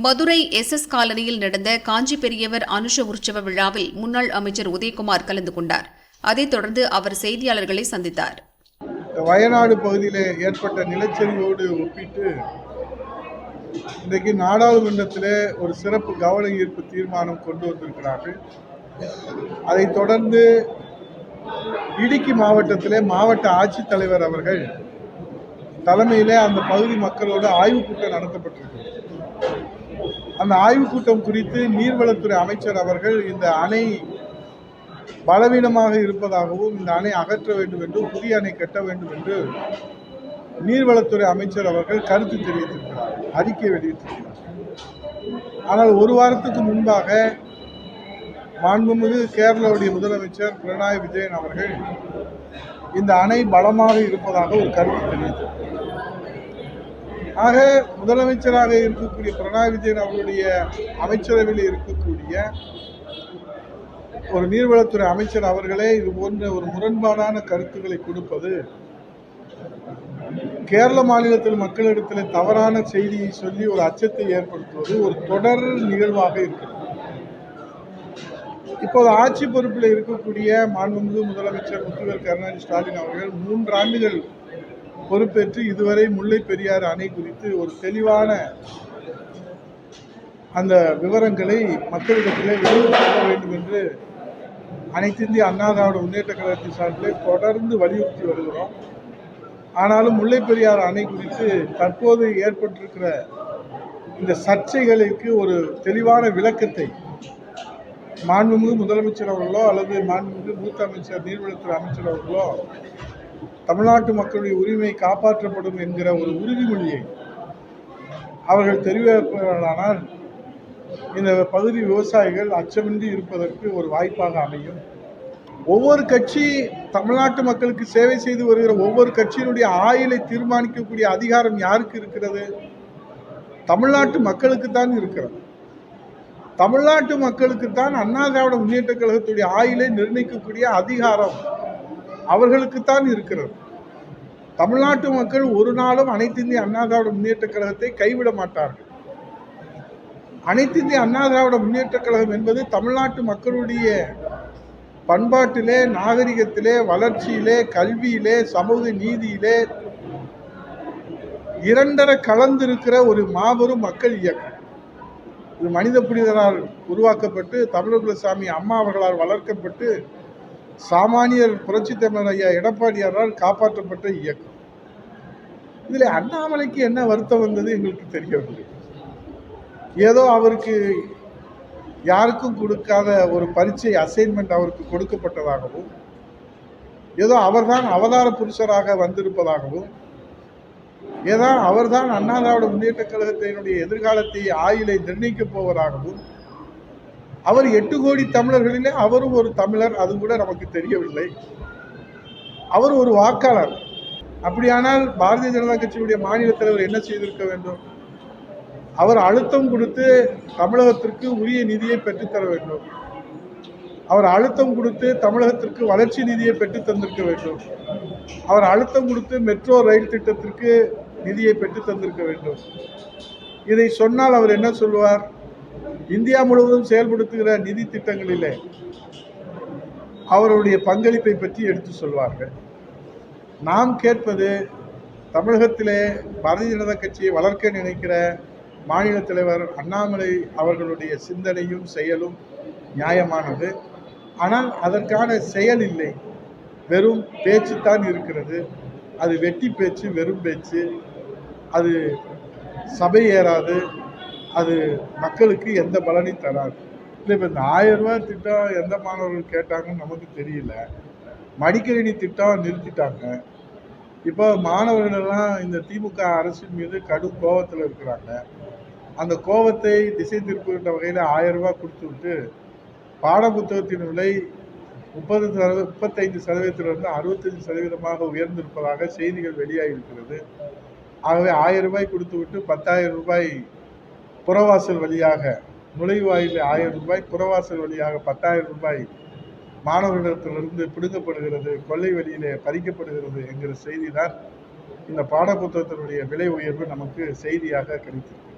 Madurai S S காலனியில் நடந்த காஞ்சி பெரியவர் அனுஷ உற்சவ விழாவில் முன்னாள் அமைச்சர் உதயகுமார் கலந்து கொண்டார். அதைத் தொடர்ந்து அவர் செய்தியாளர்களை சந்தித்தார். வயநாடு பகுதியில் ஏற்பட்ட நிலச்சரிவோடு ஒப்பிட்டு இன்றைக்கு நாடாளுமன்றத்தில் ஒரு சிறப்பு கவன ஈர்ப்பு தீர்மானம் கொண்டு வந்திருக்கிறார்கள். அதைத் தொடர்ந்து இடுக்கி மாவட்டத்திலே மாவட்ட ஆட்சித்தலைவர் அவர்கள் தலைமையிலே அந்த பகுதி மக்களோடு ஆய்வுக் கூட்டம் நடத்தப்பட்டிருக்கிறது. அந்த ஆய்வுக் கூட்டம் குறித்து நீர்வளத்துறை அமைச்சர் அவர்கள் இந்த அணை பலவீனமாக இருப்பதாகவும் இந்த அணை அகற்ற வேண்டும் என்றும் புதிய அணை கட்ட வேண்டும் என்று நீர்வளத்துறை அமைச்சர் அவர்கள் கருத்து தெரிவித்திருக்கிறார் அறிக்கை வெளியிட்டிருக்கிறார். ஆனால் ஒரு வாரத்துக்கு முன்பாக மாண்புமிகு கேரளாவுடைய முதலமைச்சர் பினராயி விஜயன் அவர்கள் இந்த அணை பலமாக இருப்பதாக ஒரு கருத்து தெரிவித்திருக்கிறார். ஆக முதலமைச்சராக இருக்கக்கூடிய பினராயி விஜயன் அவருடைய அமைச்சரவையில் இருக்கக்கூடிய ஒரு நீர்வளத்துறை அமைச்சர் அவர்களே இது போன்ற ஒரு முரண்பாடான கருத்துக்களை கொடுப்பது கேரள மாநிலத்தில் மக்களிடத்தில் தவறான செய்தியை சொல்லி ஒரு அச்சத்தை ஏற்படுத்துவது ஒரு தொடர் நிகழ்வாக இருக்கிறது. இப்போது ஆட்சி பொறுப்பில் இருக்கக்கூடிய மாண்புமிகு முதலமைச்சர் முத்துவர் கருணாநிதி ஸ்டாலின் அவர்கள் மூன்று ஆண்டுகள் பொறுப்பேற்று இதுவரை முல்லை பெரியாறு அணை குறித்து ஒரு தெளிவான அந்த விவரங்களை மக்களிடத்திலே வெளியிட வேண்டும் என்று அனைத்திந்திய அண்ணாதாவோட அண்ணா திராவிட முன்னேற்ற கழகத்தின் சார்பிலே தொடர்ந்து வலியுறுத்தி வருகிறோம். ஆனாலும் முல்லை பெரியாறு அணை குறித்து தற்போது ஏற்பட்டிருக்கிற இந்த சர்ச்சைகளுக்கு ஒரு தெளிவான விளக்கத்தை மாண்புமிகு முதலமைச்சர் அவர்களோ அல்லது மாண்புமிகு மூத்த அமைச்சர் நீர்வளத்துறை அமைச்சர் அவர்களோ தமிழ்நாட்டு மக்களுடைய உரிமை காப்பாற்றப்படும் என்கிற ஒரு உறுதிமொழியை அவர்கள் தெரிவிப்பார்களானால் இந்த பகுதி விவசாயிகள் அச்சமின்றி இருப்பதற்கு ஒரு வாய்ப்பாக அமையும். ஒவ்வொரு கட்சி தமிழ்நாட்டு மக்களுக்கு சேவை செய்து வருகிற ஒவ்வொரு கட்சியினுடைய ஆயுளை தீர்மானிக்கக்கூடிய அதிகாரம் யாருக்கு இருக்கிறது? தமிழ்நாட்டு மக்களுக்கு தான் இருக்கிறது. தமிழ்நாட்டு மக்களுக்கு தான் அண்ணா திராவிட முன்னேற்ற கழகத்துடைய ஆயுளை நிர்ணயிக்கக்கூடிய அதிகாரம் அவர்களுக்குத்தான் இருக்கிறது. தமிழ்நாட்டு மக்கள் ஒரு நாளும் அனைத்து இந்திய அண்ணா திராவிட முன்னேற்ற கழகத்தை கைவிட மாட்டார்கள். அனைத்து இந்திய அண்ணா திராவிட முன்னேற்ற கழகம் என்பது தமிழ்நாட்டு மக்களுடைய பண்பாட்டிலே நாகரிகத்திலே வளர்ச்சியிலே கல்வியிலே சமூக நீதியிலே இரண்டரை கலந்திருக்கிற ஒரு மாபெரும் மக்கள் இயக்கம். இது மனித புனிதரால் உருவாக்கப்பட்டு தமிழகுலசாமி அம்மா அவர்களால் வளர்க்கப்பட்டு சாமானியர் புரட்சி தமிழர் ஐயா எடப்பாடியாரால் காப்பாற்றப்பட்ட இயக்கம். இதில் அண்ணாமலைக்கு என்ன வருத்தம் வந்தது எங்களுக்கு தெரியவில்லை. ஏதோ அவருக்கு யாருக்கும் கொடுக்காத ஒரு பரீட்சை அசைன்மெண்ட் அவருக்கு கொடுக்கப்பட்டதாகவும் ஏதோ அவர்தான் அவதார புருஷராக வந்திருப்பதாகவும் ஏதோ அவர்தான் அண்ணா திராவிட முன்னேற்ற கழகத்தினுடைய எதிர்காலத்தை ஆயிலை நிர்ணயிக்கப் போவதாகவும் அவர் எட்டு கோடி தமிழர்களிலே அவரும் ஒரு தமிழர் அது கூட நமக்கு தெரியவில்லை. அவர் ஒரு வாக்காளர். அப்படியானால் பாரதிய ஜனதா கட்சியுடைய மாநில தலைவர் என்ன செய்திருக்க வேண்டும்? அவர் அழுத்தம் கொடுத்து தமிழகத்திற்கு உரிய நிதியை பெற்றுத்தர வேண்டும். அவர் அழுத்தம் கொடுத்து தமிழகத்திற்கு வளர்ச்சி நிதியை பெற்று தந்திருக்க வேண்டும். அவர் அழுத்தம் கொடுத்து மெட்ரோ ரயில் திட்டத்திற்கு நிதியை பெற்று தந்திருக்க வேண்டும். இதை சொன்னால் அவர் என்ன சொல்வார் இந்தியா முழுவதும் செயல்படுத்துகிற நிதி திட்டங்களிலே அவருடைய பங்களிப்பை பற்றி எடுத்து சொல்வார்கள். நாம் கேட்பது தமிழகத்திலே பாரதிய ஜனதா கட்சியை வளர்க்க நினைக்கிற மாநில தலைவர் அண்ணாமலை அவர்களுடைய சிந்தனையும் செயலும் நியாயமானது. ஆனால் அதற்கான செயல் இல்லை. வெறும் பேச்சு தான் இருக்கிறது. அது வெட்டி பேச்சு வெறும் பேச்சு. அது சபை ஏறாது. அது மக்களுக்கு எந்த பலனையும் தராது. இல்லை இப்போ இந்த ஆயிரம் ரூபாய் திட்டம் எந்த மாணவர்கள் கேட்டாங்கன்னு நமக்கு தெரியல. மடிக்கணினி திட்டம் நிறுத்திட்டாங்க. இப்போ மாணவர்கள் எல்லாம் இந்த திமுக அரசின் மீது கடும் கோபத்தில் இருக்கிறாங்க. அந்த கோபத்தை திசை திருப்புகின்ற வகையில் ஆயிரம் ரூபாய் கொடுத்து விட்டு பாடப்புத்தகத்தின் விலை முப்பது சதவீத முப்பத்தைந்து சதவீதத்திலிருந்து அறுபத்தஞ்சு சதவீதமாக உயர்ந்திருப்பதாக செய்திகள் வெளியாகியிருக்கிறது ஆகவே ஆயிரம் ரூபாய் கொடுத்து விட்டு பத்தாயிரம் ரூபாய் புறவாசல் வழியாக நுழைவாயில் ஆயிரம் ரூபாய் புறவாசல் வழியாக பத்தாயிரம் ரூபாய் மாணவர்களிடத்திலிருந்து பிடுங்கப்படுகிறது கொள்ளை வழியிலே பறிக்கப்படுகிறது என்கிற செய்தி தான் இந்த பாடப்புத்தகத்தினுடைய விலை உயர்வு நமக்கு செய்தியாக கிடைத்திருக்கு.